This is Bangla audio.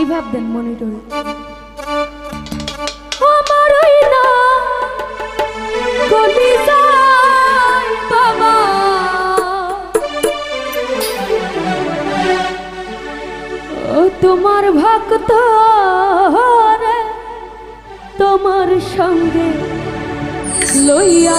তাই ভাবতেন মনিটরে আমারই তোমার ভক্ত তোমার সঙ্গে লইয়া